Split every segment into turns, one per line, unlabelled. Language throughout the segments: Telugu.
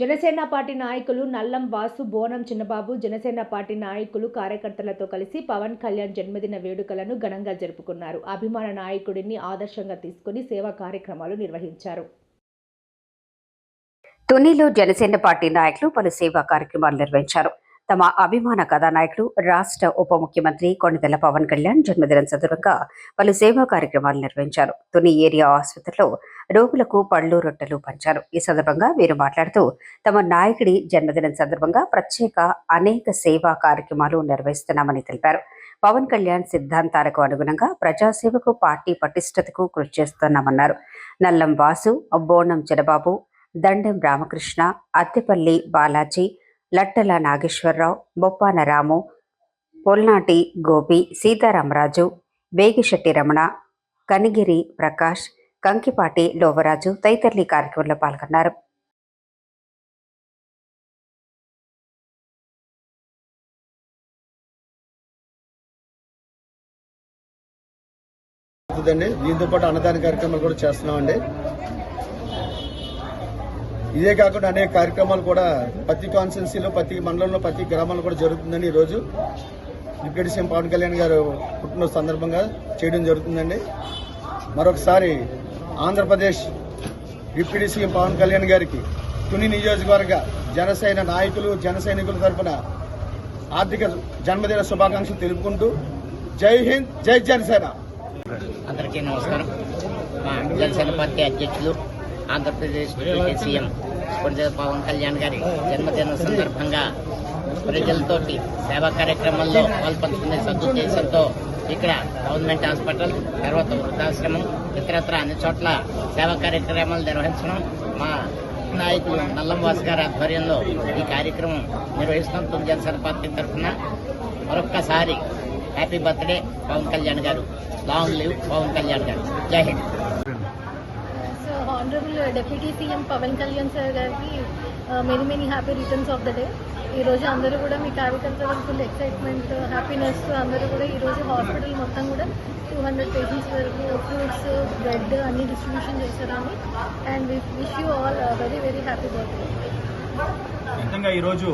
జనసేన పార్టీ నాయకులు నల్లం వాసు బోనం చిన్నబాబు జనసేన పార్టీ నాయకులు కార్యకర్తలతో కలిసి పవన్ కళ్యాణ్ జన్మదిన వేడుకలను ఘనంగా జరుపుకున్నారు. అభిమాన నాయకుడిని ఆదర్శంగా తీసుకుని సేవా కార్యక్రమాలు నిర్వహించారు.
తునిలో జనసేన పార్టీ నాయకులు పలు సేవా కార్యక్రమాలు నిర్వహించారు. తమ అభిమాన కథానాయకుడు రాష్ట్ర ఉప ముఖ్యమంత్రి కొణిదెల పవన్ కళ్యాణ్ జన్మదినం సందర్భంగా పలు సేవా కార్యక్రమాలు నిర్వహించారు. తుని ఏరియా ఆసుపత్రిలో రోగులకు పళ్ళు రొట్టెలు పంచారు. ఈ సందర్భంగా వీరు మాట్లాడుతూ తమ నాయకుడి జన్మదినం సందర్భంగా ప్రత్యేక అనేక సేవా కార్యక్రమాలు నిర్వహిస్తున్నామని తెలిపారు. పవన్ కళ్యాణ్ సిద్ధాంతాలకు అనుగుణంగా ప్రజాసేవకు పార్టీ పటిష్టతకు కృషి చేస్తున్నామన్నారు. నల్లం వాసు బోనం చిరబాబు దండెం రామకృష్ణ అత్తెపల్లి బాలాజీ లట్టల నాగేశ్వరరావు బొప్పాన రాము పొల్నాటి గోపి సీతారామరాజు వేగిశెట్టి రమణ కనిగిరి ప్రకాష్ కంకిపాటి లోవరాజు తదితరులు ఈ కార్యక్రమంలో పాల్గొన్నారు.
దీంతో పాటు అన్నదాన కార్యక్రమాలు కూడా చేస్తున్నామండి. ఇదే కాకుండా అనేక కార్యక్రమాలు కూడా ప్రతి కాన్స్టిట్యున్సీలో ప్రతి మండలంలో ప్రతి గ్రామంలో కూడా జరుగుతుందండి ఈరోజు డిప్యూటీ సీఎం పవన్ కళ్యాణ్ గారు పుట్టినరోజు సందర్భంగా చేయడం జరుగుతుందండి. మరొకసారి ఆంధ్రప్రదేశ్ డిప్యూటీ సీఎం పవన్ కళ్యాణ్ గారికి తుని నియోజకవర్గ జనసేన నాయకులు జన సైనికుల తరఫున ఆర్థిక జన్మదిన శుభాకాంక్షలు తెలుపుకుంటూ జై హింద్ జై జనసేన.
అందరికీ నమస్కారం. మా జనసేన పార్టీ అధ్యక్షులు ఆంధ్రప్రదేశ్ డిప్యూటీ సీఎం కొడిదేవ పవన్ కళ్యాణ్ గారి జన్మదిన సందర్భంగా ప్రజలతోటి సేవా కార్యక్రమంలో పాల్పంచుకునే సదుద్దేశంతో ఇక్కడ గవర్నమెంట్ హాస్పిటల్ తర్వాత వృద్ధాశ్రమం ఇతరత్ర అన్ని చోట్ల సేవా కార్యక్రమాలు నిర్వహించడం మా నాయకులు నల్లంవాస్ గారి ఆధ్వర్యంలో ఈ కార్యక్రమం నిర్వహిస్తున్నాం. తొలి పార్టీ తరఫున మరొక్కసారి హ్యాపీ బర్త్డే పవన్ కళ్యాణ్ గారు. లాంగ్ లివ్ పవన్ కళ్యాణ్ గారు. జై Hind.
Honourable deputy CM Pawan Kalyan sir గారికి many many happy returns of the day ఈరోజు అందరూ కూడా మీ కార్యకర్తలు ఫుల్ ఎక్సైట్మెంట్ హ్యాపీనెస్ uh, అందరూ కూడా ఈరోజు హాస్పిటల్ మొత్తం కూడా టూ హండ్రెడ్ పేషెంట్స్ వరకు ఫ్రూట్స్ బ్రెడ్ అన్ని డిస్ట్రిబ్యూషన్ చేశారని and wish you all very very happy birthday
ఈరోజు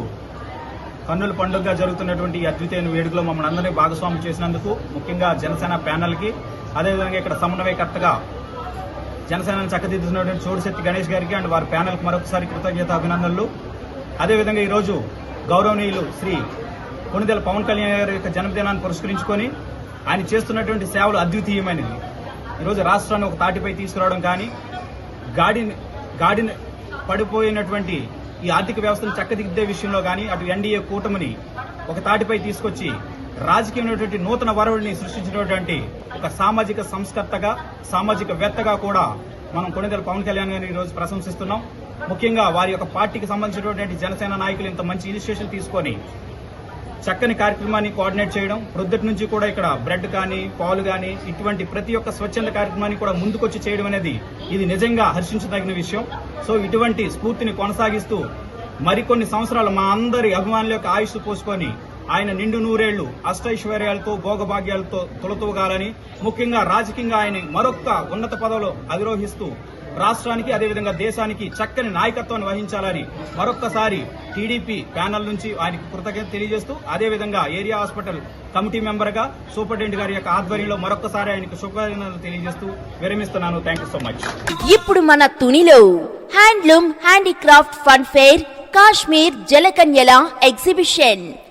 కన్నుల పండుగగా జరుగుతున్నటువంటి ఈ అద్వితీయ వేడుకలో మమ్మల్ని అందరినీ భాగస్వామ్యం చేసినందుకు ముఖ్యంగా జనసేన ప్యానల్కి అదేవిధంగా ఇక్కడ సమన్వయకర్తగా జనసేనను చక్కదిద్దుతున్నటువంటి చోడిశెట్టి గణేష్ గారికి అండ్ వారి ప్యానెల్కి మరొకసారి కృతజ్ఞత అభినందనలు అదేవిధంగా ఈరోజు గౌరవనీయులు శ్రీ కొనిదెల పవన్ కళ్యాణ్ గారి యొక్క జన్మదినాన్ని పురస్కరించుకొని ఆయన చేస్తున్నటువంటి సేవలు అద్వితీయమైనవి. ఈరోజు రాష్ట్రాన్ని ఒక తాటిపై తీసుకురావడం కానీ గాడిని గాడిని పడిపోయినటువంటి ఈ ఆర్థిక వ్యవస్థను చక్కదిద్దే విషయంలో కానీ అటు ఎన్డీఏ కూటమిని ఒక తాటిపై తీసుకొచ్చి రాజకీయమైనటువంటి నూతన వరవడిని సృష్టించినటువంటి ఒక సామాజిక సంస్కర్తగా సామాజిక వేత్తగా కూడా మనం కొనిదెల పవన్ కళ్యాణ్ గారిని ఈరోజు రోజు ప్రశంసిస్తున్నాం. ముఖ్యంగా వారి యొక్క పార్టీకి సంబంధించినటువంటి జనసేన నాయకులు ఇంత మంచి ఇనిషియేషన్ తీసుకొని చక్కని కార్యక్రమాన్ని కోఆర్డినేట్ చేయడం ప్రొద్దుటి నుంచి కూడా ఇక్కడ బ్రెడ్ కానీ పాలు కానీ ఇటువంటి ప్రతి ఒక్క స్వచ్ఛంద కార్యక్రమాన్ని కూడా ముందుకొచ్చి చేయడం అనేది ఇది నిజంగా హర్షించదగిన విషయం. సో ఇటువంటి స్ఫూర్తిని కొనసాగిస్తూ మరికొన్ని సంవత్సరాలు మా అందరి అభిమానుల యొక్క ఆయుష్ పోసుకొని ఆయన నిండు నూరేళ్ళు అష్టైశ్వర్యాలతో భోగభాగ్యాలతో తొలతూగాలని ముఖ్యంగా రాజకీయంగా ఆయన మరొక్క ఉన్నత పదవిలో అధిరోహిస్తూ రాష్ట్రానికి అదేవిధంగా దేశానికి చక్కని నాయకత్వాన్ని వహించాలని మరొక్కసారి టీడీపీ ప్యానల్ నుంచి ఆయనకు కృతజ్ఞత తెలియజేస్తూ అదేవిధంగా ఏరియా హాస్పిటల్ కమిటీ మెంబర్గా సూపరింటెండెంట్ గారి యొక్క ఆధ్వర్యంలో మరొక్కసారి ఆయనకు శుభాకాంక్షలు తెలియజేస్తూ విరమిస్తున్నాను. థ్యాంక్ యూ సో మచ్
ఇప్పుడు మన తునిలో handloom handicraft fun fair Kashmir జలకన్యల exhibition.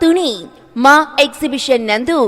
Tuni మా ఎగ్జిబిషన్ నందు